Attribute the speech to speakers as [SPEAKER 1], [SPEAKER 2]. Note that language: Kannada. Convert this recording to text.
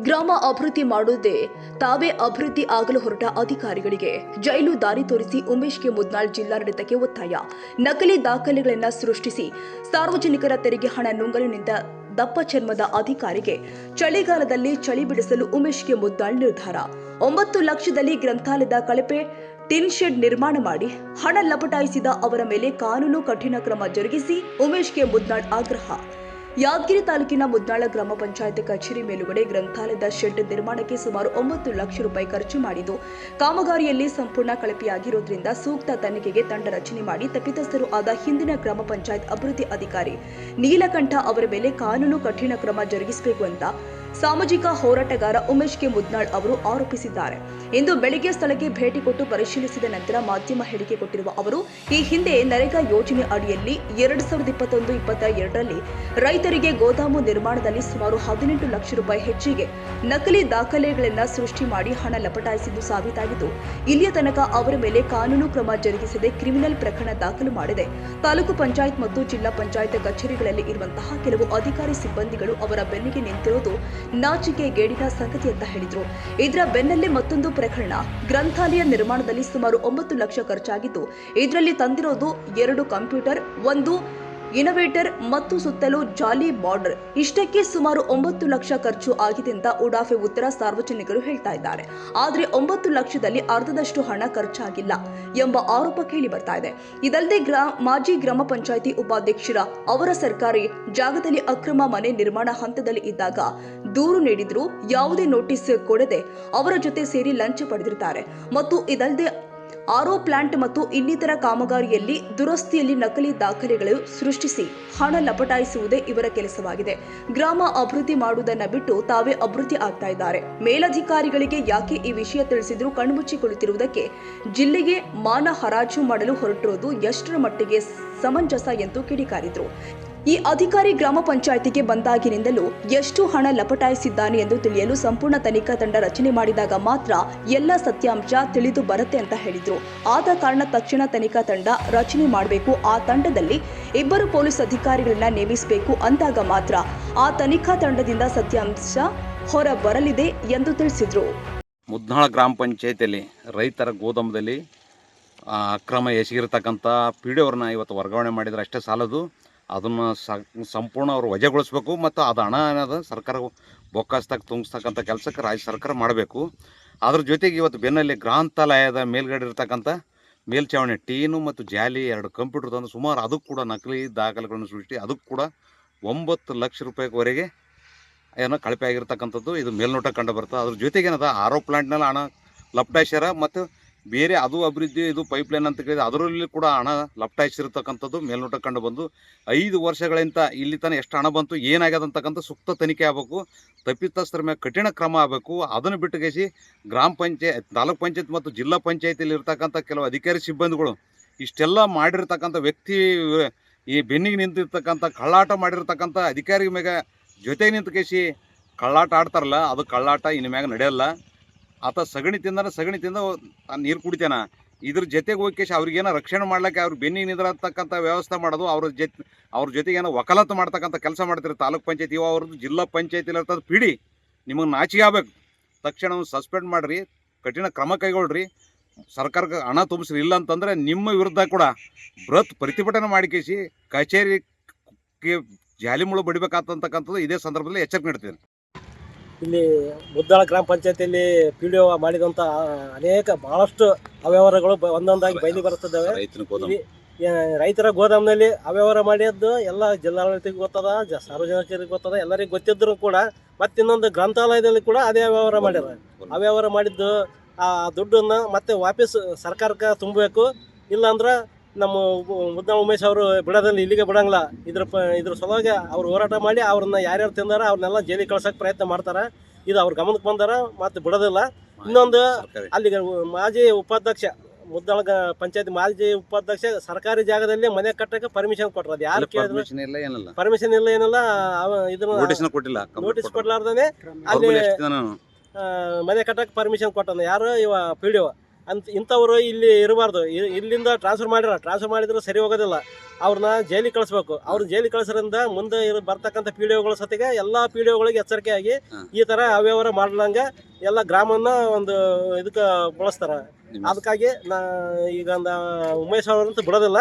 [SPEAKER 1] ಗ್ರಾಮ ಅಭಿವೃದ್ಧಿ ಮಾಡುವುದೇ ತಾವೇ ಅಭಿವೃದ್ಧಿ ಆಗಲು ಹೊರಟ ಅಧಿಕಾರಿಗಳಿಗೆ. ಜೈಲು ದಾರಿ ತೋರಿಸಿ ಉಮೇಶ್ಗೆ ಮುದ್ನಾಳ್ ಜಿಲ್ಲಾಡಳಿತಕ್ಕೆ ಒತ್ತಾಯ. ನಕಲಿ ದಾಖಲೆಗಳನ್ನು ಸೃಷ್ಟಿಸಿ ಸಾರ್ವಜನಿಕರ ತೆರಿಗೆ ಹಣ ನುಂಗಲಿನಿಂದ ದಪ್ಪ ಚರ್ಮದ ಅಧಿಕಾರಿಗೆ ಚಳಿಗಾಲದಲ್ಲಿ ಚಳಿ ಬಿಡಿಸಲು ಉಮೇಶ್ಗೆ ಮುದ್ದಾಳ್ ನಿರ್ಧಾರ. ಒಂಬತ್ತು ಲಕ್ಷದಲ್ಲಿ ಗ್ರಂಥಾಲಯದ ಕಳಪೆ ಟಿನ್ ಶೆಡ್ ನಿರ್ಮಾಣ ಮಾಡಿ ಹಣ ಲಪಟಾಯಿಸಿದ ಅವರ ಮೇಲೆ ಕಾನೂನು ಕಠಿಣ ಕ್ರಮ ಜರುಗಿಸಿ ಉಮೇಶ್ಗೆ ಮುದ್ನಾಳ್ ಆಗ್ರಹ. ಯಾದಗಿರಿ ತಾಲೂಕಿನ ಮುದ್ನಾಳ ಗ್ರಾಮ ಪಂಚಾಯತ್ ಕಚೇರಿ ಮೇಲುಗಡೆ ಗ್ರಂಥಾಲಯದ ಶೆಡ್ ನಿರ್ಮಾಣಕ್ಕೆ ಸುಮಾರು ಒಂಬತ್ತು ಲಕ್ಷ ರೂಪಾಯಿ ಖರ್ಚು ಮಾಡಿದ್ದು, ಕಾಮಗಾರಿಯಲ್ಲಿ ಸಂಪೂರ್ಣ ಕಳಪೆಯಾಗಿರುವುದರಿಂದ ಸೂಕ್ತ ತನಿಖೆಗೆ ತಂಡ ರಚನೆ ಮಾಡಿ ತಪ್ಪಿತಸ್ಥರು ಆದ ಹಿಂದಿನ ಗ್ರಾಮ ಪಂಚಾಯತ್ ಅಭಿವೃದ್ಧಿ ಅಧಿಕಾರಿ ನೀಲಕಂಠ ಅವರ ಮೇಲೆ ಕಾನೂನು ಕಠಿಣ ಕ್ರಮ ಜರುಗಿಸಬೇಕು ಅಂತ ಸಾಮಾಜಿಕ ಹೋರಾಟಗಾರ ಉಮೇಶ್ ಕೆ. ಮುದ್ನಾಳ್ ಅವರು ಆರೋಪಿಸಿದ್ದಾರೆ. ಇಂದು ಬೆಳಿಗ್ಗೆ ಸ್ಥಳಕ್ಕೆ ಭೇಟಿ ಕೊಟ್ಟು ಪರಿಶೀಲಿಸಿದ ನಂತರ ಮಾಧ್ಯಮ ಹೇಳಿಕೆ ಕೊಟ್ಟಿರುವ ಅವರು, ಈ ಹಿಂದೆ ನರೇಗಾ ಯೋಜನೆ ಅಡಿಯಲ್ಲಿ ಎರಡು ಸಾವಿರದ ಇಪ್ಪತ್ತೊಂದು ಇಪ್ಪತ್ತ ಎರಡರಲ್ಲಿ ರೈತರಿಗೆ ಗೋದಾಮು ನಿರ್ಮಾಣದಲ್ಲಿ ಸುಮಾರು ಹದಿನೆಂಟು ಲಕ್ಷ ರೂಪಾಯಿ ಹೆಚ್ಚಿಗೆ ನಕಲಿ ದಾಖಲೆಗಳನ್ನು ಸೃಷ್ಟಿ ಮಾಡಿ ಹಣ ಲಪಟಾಯಿಸಿದ್ದು ಸಾಬೀತಾಗಿದ್ದು, ಇಲ್ಲಿಯ ತನಕ ಅವರ ಮೇಲೆ ಕಾನೂನು ಕ್ರಮ ಜರುಗಿಸದೆ ಕ್ರಿಮಿನಲ್ ಪ್ರಕರಣ ದಾಖಲು ಮಾಡಿದೆ. ತಾಲೂಕು ಪಂಚಾಯತ್ ಮತ್ತು ಜಿಲ್ಲಾ ಪಂಚಾಯತ್ ಕಚೇರಿಗಳಲ್ಲಿ ಇರುವಂತಹ ಕೆಲವು ಅಧಿಕಾರಿ ಸಿಬ್ಬಂದಿಗಳು ಅವರ ಬೆನ್ನಿಗೆ ನಿಂತಿರೋದು ನಾಚಿಕೆ ಗೇಡಿನ ಸಂಗತಿ ಅಂತ ಹೇಳಿದ್ರು. ಇದರ ಬೆನ್ನಲ್ಲೇ ಮತ್ತೊಂದು ಪ್ರಕರಣ. ಗ್ರಂಥಾಲಯ ನಿರ್ಮಾಣದಲ್ಲಿ ಸುಮಾರು ಒಂಬತ್ತು ಲಕ್ಷ ಖರ್ಚಾಗಿದ್ದು, ಇದರಲ್ಲಿ ತಂದಿರೋದು ಎರಡು ಕಂಪ್ಯೂಟರ್, ಒಂದು ಇನೋವೇಟರ್ ಮತ್ತು ಸುತ್ತಲೂ ಜಾಲಿ ಬಾರ್ಡರ್ ಇಷ್ಟಕ್ಕೆ ಸುಮಾರು ಒಂಬತ್ತು ಲಕ್ಷ ಖರ್ಚು ಆಗಿದೆ ಅಂತ ಉಡಾಫೆ ಉತ್ತರ ಸಾರ್ವಜನಿಕರು ಹೇಳ್ತಾ ಇದ್ದಾರೆ. ಆದರೆ ಒಂಬತ್ತು ಲಕ್ಷದಲ್ಲಿ ಅರ್ಧದಷ್ಟು ಹಣ ಖರ್ಚಾಗಿಲ್ಲ ಎಂಬ ಆರೋಪ ಕೇಳಿ ಬರ್ತಾ ಇದೆ. ಇದಲ್ಲದೆ ಮಾಜಿ ಗ್ರಾಮ ಪಂಚಾಯಿತಿ ಉಪಾಧ್ಯಕ್ಷರ ಅವರ ಸರ್ಕಾರಿ ಜಾಗದಲ್ಲಿ ಅಕ್ರಮ ಮನೆ ನಿರ್ಮಾಣ ಹಂತದಲ್ಲಿ ಇದ್ದಾಗ ದೂರು ನೀಡಿದ್ರು ಯಾವುದೇ ನೋಟಿಸ್ ಕೊಡದೆ ಅವರ ಜೊತೆ ಸೇರಿ ಲಂಚ ಪಡೆದಿರ್ತಾರೆ. ಮತ್ತು ಇದಲ್ಲದೆ ಆರೋ ಪ್ಲಾಂಟ್ ಮತ್ತು ಇನ್ನಿತರ ಕಾಮಗಾರಿಯಲ್ಲಿ ದುರಸ್ತಿಯಲ್ಲಿ ನಕಲಿ ದಾಖಲೆಗಳು ಸೃಷ್ಟಿಸಿ ಹಣ ಲಪಟಾಯಿಸುವುದೇ ಇವರ ಕೆಲಸವಾಗಿದೆ. ಗ್ರಾಮ ಅಭಿವೃದ್ಧಿ ಮಾಡುವುದನ್ನು ಬಿಟ್ಟು ತಾವೇ ಅಭಿವೃದ್ಧಿ ಆಗ್ತಾ ಇದ್ದಾರೆ. ಮೇಲಧಿಕಾರಿಗಳಿಗೆ ಯಾಕೆ ಈ ವಿಷಯ ತಿಳಿಸಿದ್ರು ಕಣ್ಮುಚ್ಚಿಕೊಳ್ಳುತ್ತಿರುವುದಕ್ಕೆ ಜಿಲ್ಲೆಗೆ ಮಾನ ಹರಾಜು ಮಾಡಲು ಹೊರಟಿರುವುದು ಎಷ್ಟರ ಮಟ್ಟಿಗೆ ಸಮಂಜಸ ಎಂದು ಕಿಡಿಕಾರಿದ್ರು. ಈ ಅಧಿಕಾರಿ ಗ್ರಾಮ ಪಂಚಾಯಿತಿಗೆ ಬಂದಾಗಿನಿಂದಲೂ ಎಷ್ಟು ಹಣ ಲಪಟಾಯಿಸಿದ್ದಾನೆ ಎಂದು ತಿಳಿಯಲು ಸಂಪೂರ್ಣ ತನಿಖಾ ತಂಡ ರಚನೆ ಮಾಡಿದಾಗ ಮಾತ್ರ ಎಲ್ಲ ಸತ್ಯಾಂಶ ತಿಳಿದು ಬರುತ್ತೆ ಅಂತ ಹೇಳಿದ್ರು. ಆದ ಕಾರಣ ತಕ್ಷಣ ತನಿಖಾ ತಂಡ ರಚನೆ ಮಾಡಬೇಕು. ಆ ತಂಡದಲ್ಲಿ ಇಬ್ಬರು ಪೊಲೀಸ್ ಅಧಿಕಾರಿಗಳನ್ನ ನೇಮಿಸಬೇಕು ಅಂದಾಗ ಮಾತ್ರ ಆ ತನಿಖಾ ತಂಡದಿಂದ ಸತ್ಯಾಂಶ ಹೊರ ಬರಲಿದೆ ಎಂದು ತಿಳಿಸಿದ್ರು.
[SPEAKER 2] ಮುದ್ನಾಳ ಗ್ರಾಮ ಪಂಚಾಯತಿಯಲ್ಲಿ ರೈತರ ಗೋದಾಮದಲ್ಲಿ ಅಕ್ರಮ ಎಸಗಿರ್ತಕ್ಕಂಥ ಪಿ ಡಿ ಇವತ್ತು ವರ್ಗಾವಣೆ ಮಾಡಿದರೆ ಅಷ್ಟೇ ಸಾಲದು. ಅದನ್ನು ಸಂಪೂರ್ಣ ಅವರು ವಜೆಗೊಳಿಸ್ಬೇಕು ಮತ್ತು ಅದು ಹಣ ಅನ್ನೋದು ಸರ್ಕಾರ ಬೊಕ್ಕಸ್ದಾಗ ತುಂಬಿಸ್ತಕ್ಕಂಥ ಕೆಲಸಕ್ಕೆ ರಾಜ್ಯ ಸರ್ಕಾರ ಮಾಡಬೇಕು. ಅದ್ರ ಜೊತೆಗೆ ಇವತ್ತು ಬೆನ್ನಲ್ಲಿ ಗ್ರಂಥಾಲಯದ ಮೇಲ್ಗಡೆ ಇರ್ತಕ್ಕಂಥ ಮೇಲ್ಚಾವಣಿ ಟೀನು ಮತ್ತು ಜಾಲಿ ಎರಡು ಕಂಪ್ಯೂಟರ್ ತಂದು ಸುಮಾರು ಅದಕ್ಕೆ ಕೂಡ ನಕಲಿ ದಾಖಲೆಗಳನ್ನು ಸೃಷ್ಟಿ ಅದಕ್ಕೆ ಕೂಡ ಒಂಬತ್ತು ಲಕ್ಷ ರೂಪಾಯಿವರೆಗೆ ಏನೋ ಕಳಪೆ ಆಗಿರ್ತಕ್ಕಂಥದ್ದು. ಇದು ಮೇಲ್ನೋಟ ಕಂಡು ಬರ್ತದೆ. ಅದ್ರ ಜೊತೆಗೆ ಏನದ, ಆರೋ ಪ್ಲಾಂಟ್ನಲ್ಲಿ ಹಣ ಲಪ್ಟಾಯಿಸ್ಯಾರ ಮತ್ತು ಬೇರೆ ಅದು ಅಭಿವೃದ್ಧಿ, ಇದು ಪೈಪ್ಲೈನ್ ಅಂತ ಕೇಳಿದ್ರೆ ಅದರಲ್ಲಿ ಕೂಡ ಹಣ ಲಪ್ಟಾಯಿಸಿರ್ತಕ್ಕಂಥದ್ದು ಮೇಲ್ನೋಟ ಕಂಡು ಬಂದು ಐದು ವರ್ಷಗಳಿಂದ ಇಲ್ಲಿ ತನಕ ಎಷ್ಟು ಹಣ ಬಂತು, ಏನಾಗ್ಯದ ಅಂತಕ್ಕಂಥ ಸೂಕ್ತ ತನಿಖೆ ಆಗಬೇಕು, ತಪ್ಪಿತಸ್ಥರ ಮೇಲೆ ಕಠಿಣ ಕ್ರಮ ಆಗಬೇಕು, ಅದನ್ನು ಬಿಟ್ಟುಗೇಸಿ ಗ್ರಾಮ ಪಂಚಾಯತ್, ತಾಲೂಕ್ ಪಂಚಾಯತ್ ಮತ್ತು ಜಿಲ್ಲಾ ಪಂಚಾಯತಿಯಲ್ಲಿ ಇರ್ತಕ್ಕಂಥ ಕೆಲವು ಅಧಿಕಾರಿ ಸಿಬ್ಬಂದಿಗಳು ಇಷ್ಟೆಲ್ಲ ಮಾಡಿರ್ತಕ್ಕಂಥ ವ್ಯಕ್ತಿ, ಈ ಬೆನ್ನಿಗೆ ನಿಂತಿರ್ತಕ್ಕಂಥ, ಕಳ್ಳಾಟ ಮಾಡಿರ್ತಕ್ಕಂಥ ಅಧಿಕಾರಿ ಮ್ಯಾಗ ಜೊತೆಗೆ ನಿಂತ್ಕೇಸಿ ಕಳ್ಳಾಟ ಆಡ್ತಾರಲ್ಲ, ಅದು ಕಳ್ಳಾಟ ಇನ್ನು ಮ್ಯಾಗ ನಡೆಯಲ್ಲ. ಆತ ಸಗಣಿ ತಿಂದನ, ಸಗಣಿ ತಿಂದ ನೀರು ಕುಡಿತಾನ. ಇದ್ರ ಜೊತೆಗೆ ಹೋಗಿ ಅವ್ರಿಗೇನೋ ರಕ್ಷಣೆ ಮಾಡ್ಲಿಕ್ಕೆ ಅವ್ರು ಬೆನ್ನಿಗೆ ನಿಂದಿರತಕ್ಕಂಥ ವ್ಯವಸ್ಥೆ ಮಾಡೋದು, ಅವ್ರ ಜೊತೆ, ಅವ್ರ ಜೊತೆಗೆ ಏನೋ ವಕಾಲತ್ತು ಮಾಡ್ತಕ್ಕಂಥ ಕೆಲಸ ಮಾಡ್ತಾರೆ ತಾಲೂಕ್ ಪಂಚಾಯತಿ ಅವ್ರದ್ದು ಜಿಲ್ಲಾ ಪಂಚಾಯತಿಲಿ ಇರ್ತದ ಪಿಡಿ. ನಿಮಗೆ ನಾಚಿಕೆ ಆಗ್ಬೇಕು. ತಕ್ಷಣ ಸಸ್ಪೆಂಡ್ ಮಾಡಿರಿ, ಕಠಿಣ ಕ್ರಮ ಕೈಗೊಳ್ಳ್ರಿ ಸರ್ಕಾರಕ್ಕೆ ಹಣ ತುಂಬಿಸ್ರಿ ಇಲ್ಲ ಅಂತಂದ್ರೆ ನಿಮ್ಮ ವಿರುದ್ಧ ಕೂಡ ಬೃಹತ್ ಪ್ರತಿಭಟನೆ ಮಾಡಿಕೇಸಿ ಕಚೇರಿಗೆ ಜಾಲಿ ಮುಳು ಬಡಿಬೇಕಾಗ್ತಕ್ಕಂಥದ್ದು ಇದೇ ಸಂದರ್ಭದಲ್ಲಿ ಎಚ್ಚರಿಕೆ ನೀಡ್ತೀನಿ.
[SPEAKER 3] ಇಲ್ಲಿ ಮುದ್ದಾಳ ಗ್ರಾಮ ಪಂಚಾಯತಿಯಲ್ಲಿ ಪಿ ಡಿ ಒ ಮಾಡಿದಂಥ ಅನೇಕ ಬಹಳಷ್ಟು ಅವ್ಯವಹಾರಗಳು ಬ- ಒಂದೊಂದಾಗಿ ಬಯಲಿ ಬರುತ್ತಿದ್ದಾವೆ.
[SPEAKER 2] ರೈತನ ಗೋದಾಮು.
[SPEAKER 3] ಇಲ್ಲಿ ಏ- ರೈತರ ಗೋದಾಮ್ನಲ್ಲಿ ಅವ್ಯವಹಾರ ಮಾಡಿದ್ದು ಎಲ್ಲ ಜಿಲ್ಲಾಡಳಿತಕ್ಕೆ ಗೊತ್ತದ ಜ ಸಾರ್ವಜನಿಕರಿಗೆ ಗೊತ್ತದ ಎಲ್ಲರಿಗೂ ಗೊತ್ತಿದ್ರು ಕೂಡ ಮತ್ತೆ ಇನ್ನೊಂದು ಗ್ರಂಥಾಲಯದಲ್ಲಿ ಕೂಡ ಅದೇ ಅವ್ಯವಹಾರ ಮಾಡ್ಯಾರ. ಅವ್ಯವಹಾರ ಮಾಡಿದ್ದು ಆ ದುಡ್ಡನ್ನು ಮತ್ತೆ ವಾಪಸ್ ಸರ್ಕಾರಕ್ಕೆ ತುಂಬಬೇಕು ಇಲ್ಲಾಂದ್ರೆ ನಮ್ಮ ಉ- ಉಮೇಶ್ ಅವರು ಬಿಡೋದಲ್ಲಿ ಇಲ್ಲಿಗೆ ಬಿಡಂಗಿಲ್ಲ. ಇದ್ರ ಪ ಇದ್ರ ಸಲುವಾಗಿ ಅವ್ರು ಹೋರಾಟ ಮಾಡಿ ಅವ್ರನ್ನ ಯಾರ್ಯಾರು ತಿಂದಾರ ಅವ್ರನ್ನೆಲ್ಲ ಜೈಲಿಗೆ ಕಳ್ಸೋಕೆ ಪ್ರಯತ್ನ ಮಾಡ್ತಾರೆ. ಇದು ಅವ್ರ ಗಮನಕ್ಕೆ ಬಂದಾರ ಮತ್ತೆ ಬಿಡೋದಿಲ್ಲ. ಇನ್ನೊಂದು. ಅಲ್ಲಿಗೆ ಮಾಜಿ ಉಪಾಧ್ಯಕ್ಷ ಮುದ್ದಾಳ ಪಂಚಾಯತ್ ಮಾಜಿ ಉಪಾಧ್ಯಕ್ಷ ಸರ್ಕಾರಿ ಜಾಗದಲ್ಲಿ ಮನೆ ಕಟ್ಟಕ್ಕೆ ಪರ್ಮಿಷನ್ ಕೊಟ್ಟರು ಅದು ಯಾರು ಕೇಳಿದ್ರು? ಪರ್ಮಿಷನ್ ಇಲ್ಲ ಏನಿಲ್ಲ. ಇದನ್ನ
[SPEAKER 2] ಕೊಟ್ಟಿಲ್ಲ
[SPEAKER 3] ನೋಟಿಸ್
[SPEAKER 2] ಕೊಡ್ಲಾರ್ದೇ
[SPEAKER 3] ಅಲ್ಲಿ ಮನೆ ಕಟ್ಟಕ್ಕೆ ಪರ್ಮಿಷನ್ ಕೊಟ್ಟನ. ಯಾರು? ಇವ ಪಿ ಡಿ ಒ ಅಂತ ಇಂಥವ್ರು ಇಲ್ಲಿ ಇರಬಾರ್ದು. ಇಲ್ಲಿಂದ ಟ್ರಾನ್ಸ್ಫರ್ ಮಾಡಿರ ಟ್ರಾನ್ಸ್ಫರ್ ಮಾಡಿದ್ರೆ ಸರಿ ಹೋಗೋದಿಲ್ಲ. ಅವ್ರನ್ನ ಜೈಲಿಗೆ ಕಳಿಸ್ಬೇಕು. ಅವ್ರನ್ನ ಜೈಲಿಗೆ ಕಳಿಸೋದ್ರಿಂದ ಮುಂದೆ ಇರೋ ಬರ್ತಕ್ಕಂಥ ಪಿ ಡಿ ಒಗಳ ಸತಿಗೆ ಎಲ್ಲ ಪಿ ಡಿ ಒಗಳಿಗೆ ಎಚ್ಚರಿಕೆ ಆಗಿ ಈ ಥರ ಅವ್ಯವಹಾರ ಮಾಡ್ಲಂಗೆ ಎಲ್ಲ ಗ್ರಾಮನ್ನ ಒಂದು ಇದಕ್ಕೆ ಬಳಸ್ತಾರೆ. ಅದಕ್ಕಾಗಿ ನಾ ಈಗ ಒಂದು ಉಮೇಶ್ ಅವ್ರಂತೂ ಬಿಡೋದಿಲ್ಲ.